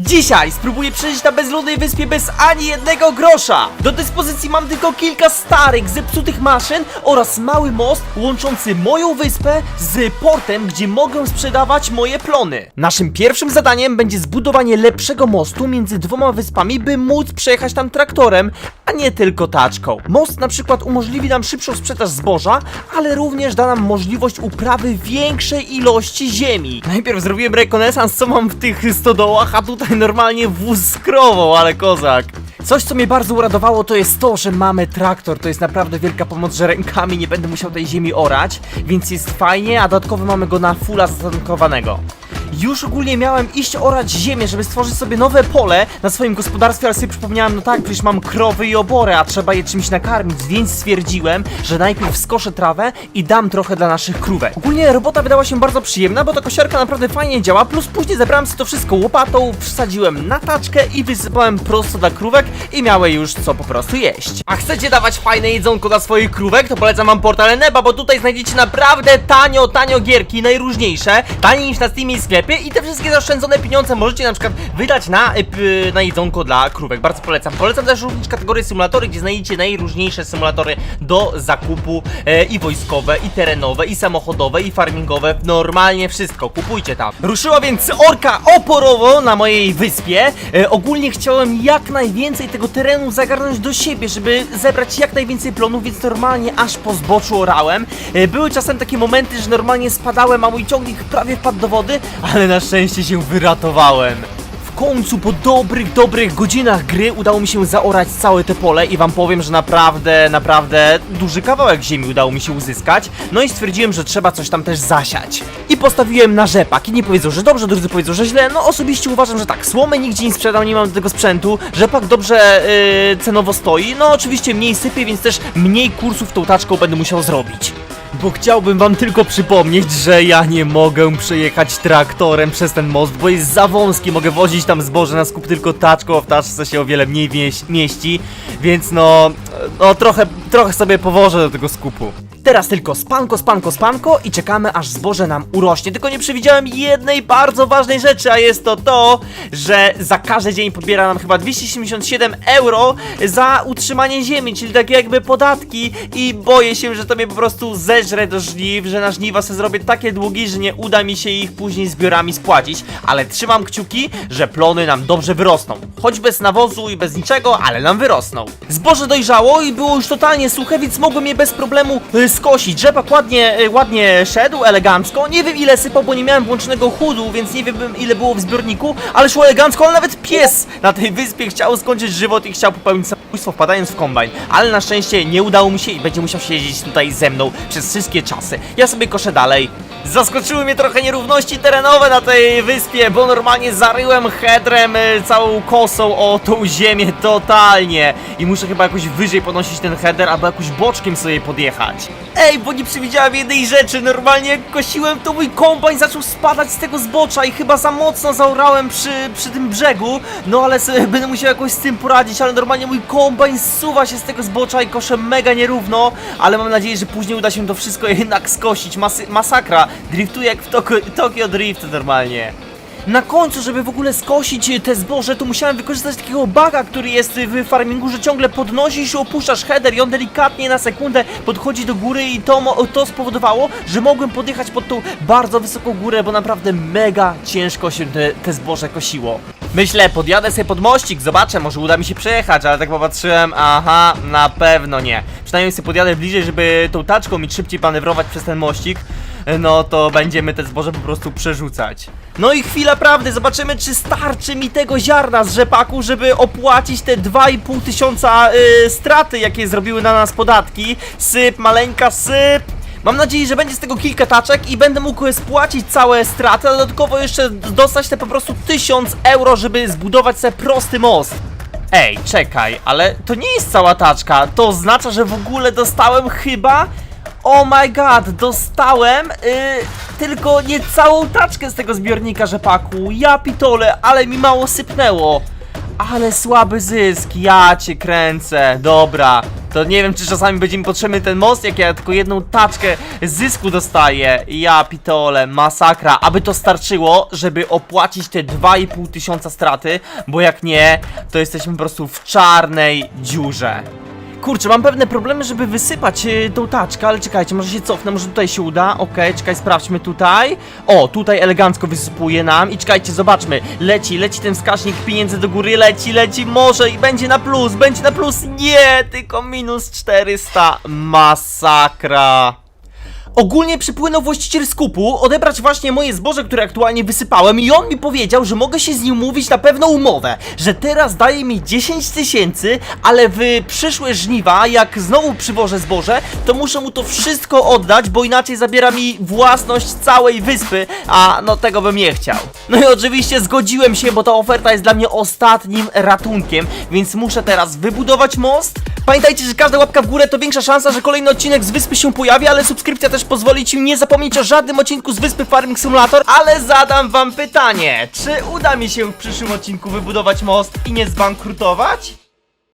Dzisiaj spróbuję przeżyć na bezludnej wyspie bez ani jednego grosza. Do dyspozycji mam tylko kilka starych, zepsutych maszyn oraz mały most łączący moją wyspę z portem, gdzie mogę sprzedawać moje plony. Naszym pierwszym zadaniem będzie zbudowanie lepszego mostu między dwoma wyspami, by móc przejechać tam traktorem, a nie tylko taczką. Most na przykład umożliwi nam szybszą sprzedaż zboża, ale również da nam możliwość uprawy większej ilości ziemi. Najpierw zrobiłem rekonesans, co mam w tych stodołach, a tutaj normalnie wóz skrował, ale kozak. Coś, co mnie bardzo uradowało, to jest to, że mamy traktor. To jest naprawdę wielka pomoc, że rękami nie będę musiał tej ziemi orać, więc jest fajnie, a dodatkowo mamy go na fulla zatankowanego. Już ogólnie miałem iść orać ziemię, żeby stworzyć sobie nowe pole na swoim gospodarstwie, ale sobie przypomniałem, no tak, przecież mam krowy i obory, a trzeba je czymś nakarmić, więc stwierdziłem, że najpierw skoszę trawę i dam trochę dla naszych krówek. Ogólnie robota wydała się bardzo przyjemna, bo ta kosiarka naprawdę fajnie działa, plus później zebrałem sobie to wszystko łopatą, wsadziłem na taczkę i wysypałem prosto dla krówek i miały już co po prostu jeść. A chcecie dawać fajne jedzonko dla swoich krówek, to polecam wam portal Neba, bo tutaj znajdziecie naprawdę tanio, tanio gierki, najróżniejsze, taniej niż na Steamie i te wszystkie zaoszczędzone pieniądze możecie na przykład wydać na, p- na jedzonko dla krówek. Bardzo polecam. Polecam też również kategorię symulatory, gdzie znajdziecie najróżniejsze symulatory do zakupu e, i wojskowe, i terenowe, i samochodowe, i farmingowe. Normalnie wszystko. Kupujcie tam. Ruszyła więc orka oporowo na mojej wyspie. E, ogólnie chciałem jak najwięcej tego terenu zagarnąć do siebie, żeby zebrać jak najwięcej plonów, więc normalnie aż po zboczu orałem. E, były czasem takie momenty, że normalnie spadałem, a mój ciągnik prawie wpadł do wody, ale na szczęście się wyratowałem. W końcu po dobrych, dobrych godzinach gry udało mi się zaorać całe te pole i wam powiem, że naprawdę, naprawdę duży kawałek ziemi udało mi się uzyskać. No i stwierdziłem, że trzeba coś tam też zasiać. I postawiłem na rzepak. I nie powiedzą, że dobrze, drudzy powiedzą, że źle. No osobiście uważam, że tak, słomy nigdzie nie sprzedam, nie mam do tego sprzętu. Rzepak dobrze yy, cenowo stoi. No oczywiście mniej sypie, więc też mniej kursów tą taczką będę musiał zrobić. Bo chciałbym wam tylko przypomnieć, że ja nie mogę przejechać traktorem przez ten most, bo jest za wąski, mogę wozić tam zboże na skup tylko taczką, a w taczce się o wiele mniej mieści, więc no, no trochę, trochę sobie powożę do tego skupu. Teraz tylko spanko, spanko, spanko i czekamy aż zboże nam urośnie. Tylko nie przewidziałem jednej bardzo ważnej rzeczy, a jest to to, że za każdy dzień podbiera nam chyba 277 euro za utrzymanie ziemi, czyli takie jakby podatki i boję się, że to mnie po prostu zeżre do żniw, że na żniwa sobie zrobię takie długi, że nie uda mi się ich później zbiorami spłacić, ale trzymam kciuki, że plony nam dobrze wyrosną. Choć bez nawozu i bez niczego, ale nam wyrosną. Zboże dojrzało i było już totalnie suche, więc mogłem je bez problemu y, skosić. Rzepak ładnie, y, ładnie szedł, elegancko. Nie wiem ile sypał, bo nie miałem włączonego chudu, więc nie wiem ile było w zbiorniku, ale szło elegancko, ale nawet pies na tej wyspie chciał skończyć żywot i chciał popełnić samobójstwo wpadając w kombajn. Ale na szczęście nie udało mi się i będzie musiał siedzieć tutaj ze mną przez wszystkie czasy. Ja sobie koszę dalej. Zaskoczyły mnie trochę nierówności terenowe na tej wyspie, bo normalnie zaryłem headrem y, całą kosą o tą ziemię totalnie. I muszę chyba jakoś wyżej podnosić ten header, albo jakoś boczkiem sobie podjechać. Ej, bo nie przewidziałem jednej rzeczy, normalnie jak kosiłem, to mój kombajn zaczął spadać z tego zbocza i chyba za mocno zaorałem przy, przy tym brzegu, no ale sobie będę musiał jakoś z tym poradzić, ale normalnie mój kombajn zsuwa się z tego zbocza i koszę mega nierówno, ale mam nadzieję, że później uda się to wszystko jednak skosić, Masy masakra, driftuję jak w Tokio, Tokio Drift normalnie. Na końcu, żeby w ogóle skosić te zboże, to musiałem wykorzystać takiego baga, który jest w farmingu, że ciągle podnosisz i opuszczasz header i on delikatnie na sekundę podchodzi do góry i to, to spowodowało, że mogłem podjechać pod tą bardzo wysoką górę, bo naprawdę mega ciężko się te, te zboże kosiło. Myślę, podjadę sobie pod mościk, zobaczę, może uda mi się przejechać, ale tak popatrzyłem, aha, na pewno nie. Przynajmniej sobie podjadę bliżej, żeby tą taczką mi szybciej manewrować przez ten mościk no to będziemy te zboże po prostu przerzucać. No i chwila prawdy, zobaczymy czy starczy mi tego ziarna z rzepaku, żeby opłacić te 2,5 tysiąca y, straty, jakie zrobiły na nas podatki. Syp, maleńka, syp. Mam nadzieję, że będzie z tego kilka taczek i będę mógł spłacić całe straty, a dodatkowo jeszcze dostać te po prostu 1000 euro, żeby zbudować sobie prosty most. Ej, czekaj, ale to nie jest cała taczka, to oznacza, że w ogóle dostałem chyba Oh my god, dostałem yy, tylko nie całą taczkę z tego zbiornika rzepaku. Ja pitole, ale mi mało sypnęło. Ale słaby zysk, ja cię kręcę. Dobra, To nie wiem, czy czasami będzie mi potrzebny ten most, jak ja tylko jedną taczkę zysku dostaję. Ja pitole, masakra. Aby to starczyło, żeby opłacić te 2,5 tysiąca straty, bo jak nie, to jesteśmy po prostu w czarnej dziurze. Kurczę, mam pewne problemy, żeby wysypać y, tą taczkę, ale czekajcie, może się cofnę, może tutaj się uda. Okej, czekaj, sprawdźmy tutaj. O, tutaj elegancko wysypuje nam i czekajcie, zobaczmy. Leci, leci ten wskaźnik pieniędzy do góry, leci, leci, może i będzie na plus, będzie na plus. Nie, tylko minus 400. Masakra. Ogólnie przypłynął właściciel skupu odebrać właśnie moje zboże, które aktualnie wysypałem i on mi powiedział, że mogę się z nim umówić na pewną umowę, że teraz daje mi 10 tysięcy, ale w przyszłe żniwa, jak znowu przywożę zboże, to muszę mu to wszystko oddać, bo inaczej zabiera mi własność całej wyspy, a no tego bym nie chciał. No i oczywiście zgodziłem się, bo ta oferta jest dla mnie ostatnim ratunkiem, więc muszę teraz wybudować most. Pamiętajcie, że każda łapka w górę to większa szansa, że kolejny odcinek z wyspy się pojawi, ale subskrypcja też pozwoli ci nie zapomnieć o żadnym odcinku z wyspy Farming Simulator, ale zadam wam pytanie, czy uda mi się w przyszłym odcinku wybudować most i nie zbankrutować?